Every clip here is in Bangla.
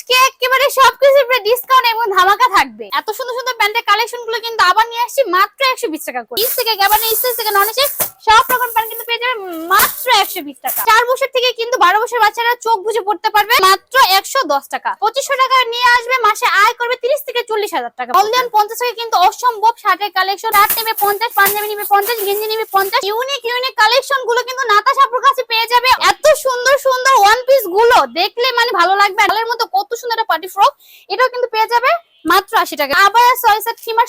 আজকে একেবারে সবকিছু ডিসকাউন্ট এবং ধামাকা থাকবে। এত সুন্দর সুন্দর প্যান্টের কালেকশনগুলো কিন্তু আবার নিয়ে আসছি মাত্র একশো বিশ টাকা করে। থেকে ইস থেকে সব রকম প্যান্ট একশো বিশ টাকা। চার বছর থেকে কিন্তু বারো বছর বাচ্চারা চোখ বুঝে পড়তে পারবে মাত্র একশো দশ টাকা। পঁচিশশো টাকা নিয়ে আসবে মাসে আয় করবে তিরিশ থেকে চল্লিশ হাজার টাকা অনলাইন পঞ্চাশ টাকা কিন্তু অসম্ভব শার্টের কালেকশন শার্ট নেবে পঞ্চাশ পাঞ্জাবি নেবে পঞ্চাশ গেঞ্জি নেবে পঞ্চাশ। ইউনিক ইউনিক কালেকশনগুলো কিন্তু নাতা সাপুর কাছে পেয়ে যাবে। এত সুন্দর সুন্দর ওয়ান পিসগুলো দেখলে মানে ভালো লাগবে। আলের মতো কত সুন্দর একটা পার্টি ফ্রক এটাও কিন্তু পেয়ে যাবে মাত্র আশি টাকা। আবার ছয়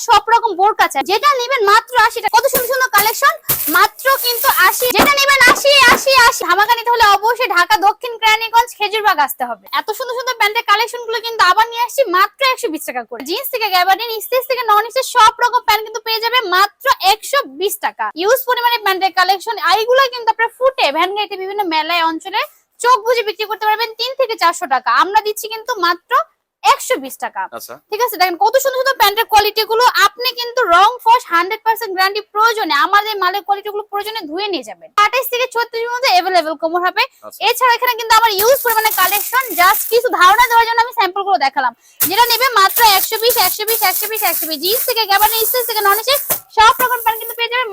সব রকম বোর্ড আছে যেটা নেবেন মাত্র আশি টাকা কত সুন্দর সুন্দর কালেকশন মাত্র কিন্তু আশি যেটা নেবেন আশি আশি আশি ধামাকা নিতে হলে অবশ্যই ঢাকা দক্ষিণ কেরানীগঞ্জ খেজুরবাগ আসতে হবে। এত সুন্দর সুন্দর প্যান্টের কালেকশনগুলো কিন্তু আবার নিয়ে আসছি মাত্র একশো বিশ টাকা করে। জিন্স থেকে গ্যাবার্ডিন স্টেজ থেকে নন স্টেজ সব রকম প্যান্ট কিন্তু পেয়ে যাবে মাত্র একশো বিশ টাকা। ইউজ পরিমাণে প্যান্টের কালেকশন এইগুলো কিন্তু আপনার ফুটে ভ্যান গাড়িতে বিভিন্ন মেলায়, অঞ্চলে চোখ বুঝে বিক্রি করতে পারবেন তিন থেকে চারশো টাকা। আমরা দিচ্ছি কিন্তু মাত্র একশো বিশ টাকা। আচ্ছা। ঠিক আছে? দেখেন কত সুন্দর সুন্দর প্যান্টের কোয়ালিটি গুলো। আপনি কিন্তু রং ফস হান্ড্রেড পার্সেন্ট গ্যারান্টি প্রয়োজনে আমাদের মালের কোয়ালিটি গুলো প্রয়োজনে ধুয়ে নিয়ে যাবেন। আঠাইশ থেকে ছত্রিশ মধ্যে এভেলেবেল কোমর হবে। আচ্ছা। এছাড়া এখানে কিন্তু আমার ইউজ পরিমাণে কালেকশন জাস্ট কিছু ধারণা দেওয়ার জন্য আমি স্যাম্পলগুলো দেখালাম। যেটা নেবে মাত্র একশো বিশ একশো বিশ একশো বিশ একশো বিশ। জিন্স থেকে গ্যাবানে স্টেজ থেকে নন সব রকম প্যান্ট কিন্তু পেয়ে যাবে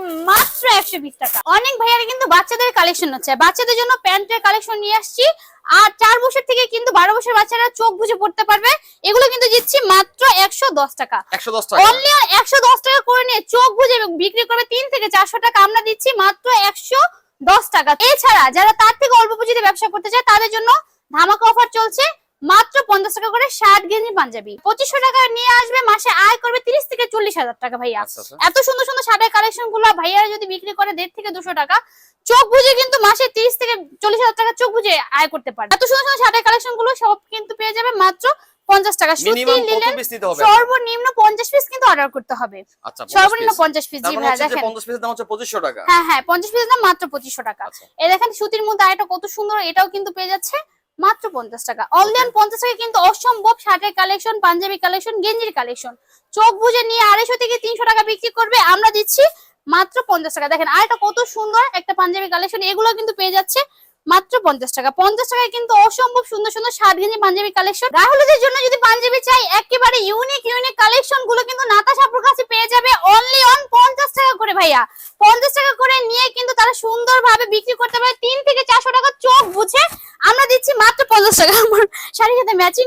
একশো বিশ টাকা। অনেক ভাইয়ারা কিন্তু বাচ্চাদের কালেকশন হচ্ছে। বাচ্চাদের জন্য প্যান্টের কালেকশন নিয়ে আসছি। আর চার বছর থেকে কিন্তু বারো বছর বাচ্চারা চোখ বুঝে পড়তে পারবে। এগুলো কিন্তু দিচ্ছি মাত্র একশো দশ টাকা। একশো দশ টাকা। অনলি একশো দশ টাকা করে নিয়ে চোখ বুঝে বিক্রি করবে তিন থেকে চারশো টাকা। আমরা দিচ্ছি মাত্র একশো দশ টাকা। এছাড়া যারা তার থেকে অল্প পুঁজিতে ব্যবসা করতে চায় তাদের জন্য ধামাকা অফার চলছে। মাত্র পঞ্চাশ টাকা করে শার্ট গেঞ্জি পাঞ্জাবি। পঁচিশশো টাকা নিয়ে আসবে মাসে আয় করবে তিরিশ থেকে চল্লিশ হাজার টাকা ভাইয়া আচ্ছা আচ্ছা এত সুন্দর সুন্দর শার্টের কালেকশনগুলো ভাইয়ারা যদি বিক্রি করে দেড় থেকে দুশো টাকা চোখ বুঝে কিন্তু মাসে তিরিশ থেকে চল্লিশ হাজার টাকা চোখ বুঝে আয় করতে পারে এত সুন্দর সুন্দর শার্টের কালেকশনগুলো সব কিন্তু পেয়ে যাবে মাত্র পঞ্চাশ টাকা। সর্বনিম্ন পঞ্চাশ পিস কিন্তু অর্ডার করতে হবে। আচ্ছা সর্বনিম্ন পঞ্চাশ পিস জি তারপর ভাইয়া দেখেন। 50 পিসের দাম হচ্ছে 2500 টাকা। হ্যাঁ হ্যাঁ পঞ্চাশ পিসের দাম মাত্র পঁচিশশো টাকা। আচ্ছা। এ দেখেন সুতির মধ্যে আরেকটা কত সুন্দর এটাও কিন্তু পেয়ে যাচ্ছে। মাত্র পঞ্চাশ টাকা। অনলাইন পঞ্চাশ টাকা কিন্তু অসম্ভব। শার্টের কালেকশন পাঞ্জাবি কালেকশন গেঞ্জির কালেকশন চোখ বুঝে নিয়ে আড়াইশো থেকে তিনশো টাকা বিক্রি করবে। আমরা দিচ্ছি মাত্র পঞ্চাশ টাকা। দেখেন, আরেকটা কত সুন্দর একটা পাঞ্জাবি কালেকশন এগুলো কিন্তু পেয়ে যাচ্ছে মাত্র পঞ্চাশ টাকা। পঞ্চাশ টাকায় কিন্তু অসম্ভব সুন্দর সুন্দর শার্ট, গেঞ্জি, পাঞ্জাবি কালেকশন রাহুলদের জন্য যদি পাঞ্জাবি চাই, একেবারে ইউনিক ইউনিক কালেকশনগুলো কিন্তু নাতা সাপুর কাছে পেয়ে যাবে। অনলি অন পঞ্চাশ টাকা করে, ভাইয়া। পঞ্চাশ টাকা করে নিয়ে কিন্তু তারা সুন্দর ভাবে বিক্রি করতে পারে। তিন থেকে চারশো টাকা চোখ বুঝে আমরা দিচ্ছি মাত্র পঞ্চাশ টাকা। আমার শাড়ির সাথে ম্যাচিং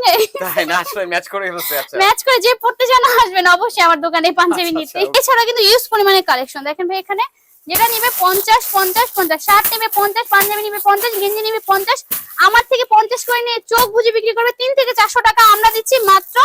ম্যাচ করে আচ্ছা। ম্যাচ করে যে পড়তে জানা আসবেন অবশ্যই আমার দোকানে পাঞ্জাবি আচ্ছা, নিতে। আচ্ছা। এছাড়া কিন্তু ইউজ পরিমাণে কালেকশন দেখেন ভাই এখানে যেটা নিবে পঞ্চাশ পঞ্চাশ পঞ্চাশ। শার্ট নেবে পঞ্চাশ পাঞ্জাবি নিবে পঞ্চাশ গেঞ্জি নিবে পঞ্চাশ। আমার থেকে পঞ্চাশ করে নিয়ে চোখ বুঝে বিক্রি করবে তিন থেকে চারশো টাকা। আমরা দিচ্ছি মাত্র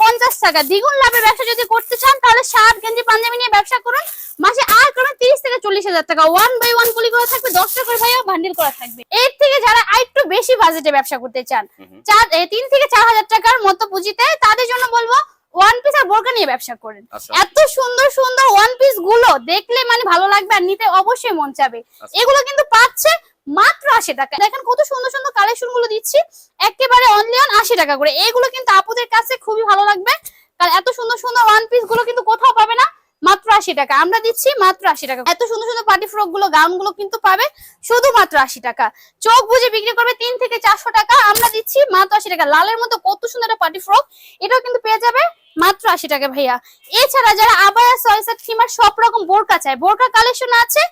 পঞ্চাশ টাকা। দ্বিগুণ লাভের ব্যবসা যদি করতে চান তাহলে শার্ট গেঞ্জি পাঞ্জাবি নিয়ে ব্যবসা করুন মাসে আয় করবেন তিরিশ থেকে চল্লিশ হাজার টাকা ওয়ান বাই ওয়ান গুলি করা থাকবে দশ টাকা করে ভাইয়া বান্ডিল করা থাকবে। এর থেকে যারা আরেকটু বেশি বাজেটে ব্যবসা করতে চান। চার তিন থেকে চার হাজার টাকার মতো পুঁজিতে তাদের জন্য বলব ওয়ান পিস আর বোরকা নিয়ে ব্যবসা করেন। আচ্ছা। এত সুন্দর সুন্দর ওয়ান পিসগুলো দেখলে মানে ভালো লাগবে আর নিতে অবশ্যই মন চাবে। আচ্ছা। এগুলো কিন্তু পাচ্ছে মাত্র আশি টাকা। দেখেন কত সুন্দর সুন্দর কালেকশনগুলো দিচ্ছি একেবারে অনলি অন আশি টাকা করে। এগুলো কিন্তু আপুদের কাছে খুবই ভালো লাগবে। কারণ এত সুন্দর সুন্দর ওয়ান পিসগুলো কিন্তু কোথাও পাবে না। মাত্র আশি টাকা। আমরা দিচ্ছি মাত্র আশি টাকা। এত সুন্দর সুন্দর পার্টি ফ্রকগুলো গাউনগুলো কিন্তু পাবে শুধুমাত্র আশি টাকা। চোখ বুঝে বিক্রি করবে তিন থেকে চারশো টাকা। আমরা দিচ্ছি মাত্র আশি টাকা। লালের মতো কত সুন্দর একটা পার্টি ফ্রক এটাও কিন্তু পেয়ে যাবে মাত্র আশি টাকা ভাইয়া। এছাড়া যারা আবায়া সয়সাট কিমার সব রকম বোরকা চায়, বোরকা কালেকশন আছে,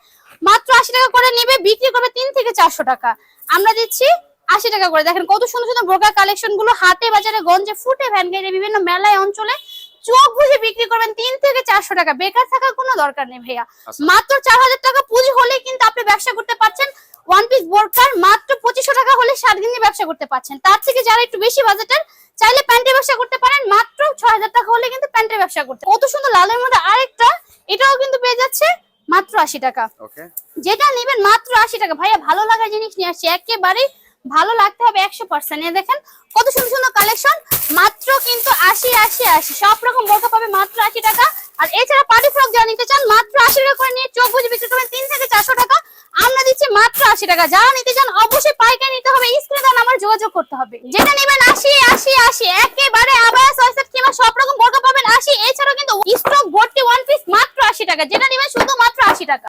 মাত্র আশি টাকা করে নিবে, বিক্রি করবে তিন থেকে চারশো টাকা। আমরা দিচ্ছি আশি টাকা করে। দেখেন কত সুন্দর সুন্দর বোরকা কালেকশনগুলো, হাটে বাজারে, গঞ্জে, ফুটে ভ্যান গাড়ি বিভিন্ন মেলায়, অঞ্চলে চোখ বুঝে বিক্রি করবেন তিন থেকে চারশো টাকা। বেকার থাকার কোনো দরকার নেই ভাইয়া। আচ্ছা। মাত্র চার হাজার টাকা পুঁজি হলেই কিন্তু আপনি ব্যবসা করতে পারছেন। ওয়ান পিস বোরকার মাত্র পঁচিশশো টাকা হলে সাত গেঞ্জি ব্যবসা করতে পারছেন। তার থেকে যারা একটু বেশি বাজেটের চাইলে প্যান্টের ব্যবসা করতে পারেন। মাত্র ছয় হাজার টাকা হলে কিন্তু প্যান্টের ব্যবসা করতে কত সুন্দর লালের মধ্যে আরেকটা এটাও কিন্তু পেয়ে যাচ্ছে মাত্র আশি টাকা। যেটা নেবেন মাত্র আশি টাকা। ভাইয়া ভালো লাগার জিনিস নিয়ে আসছি। একেবারে ভালো লাগতে হবে একশো পার্সেন্ট দেখেন, কত সুন্দর সুন্দর কালেকশন মাত্র কিন্তু আশি আশি আশি। সব রকম বোরকা পাবে মাত্র আশি টাকা। আর এছাড়া পার্টি ফ্রক যারা নিতে চান, মাত্র আশি টাকা করে নিয়ে চোখ বুঝে বিক্রি করবেন তিন থেকে চারশো টাকা। আমরা দিচ্ছি মাত্র আশি টাকা। যারা নিতে চান, অবশ্যই পাইকারি নিতে হবে। স্ক্রিনে আমার যোগাযোগ করতে হবে। যেটা নেবেন আশি আশি আশি। একেবারে আবার ছয়সাত কিংবা সব রকম বোরকা পাবেন আশি। এছাড়াও কিন্তু স্টক ভর্তি ওয়ান পিস মাত্র আশি টাকা। যেটা নেবেন শুধু মাত্র আশি টাকা।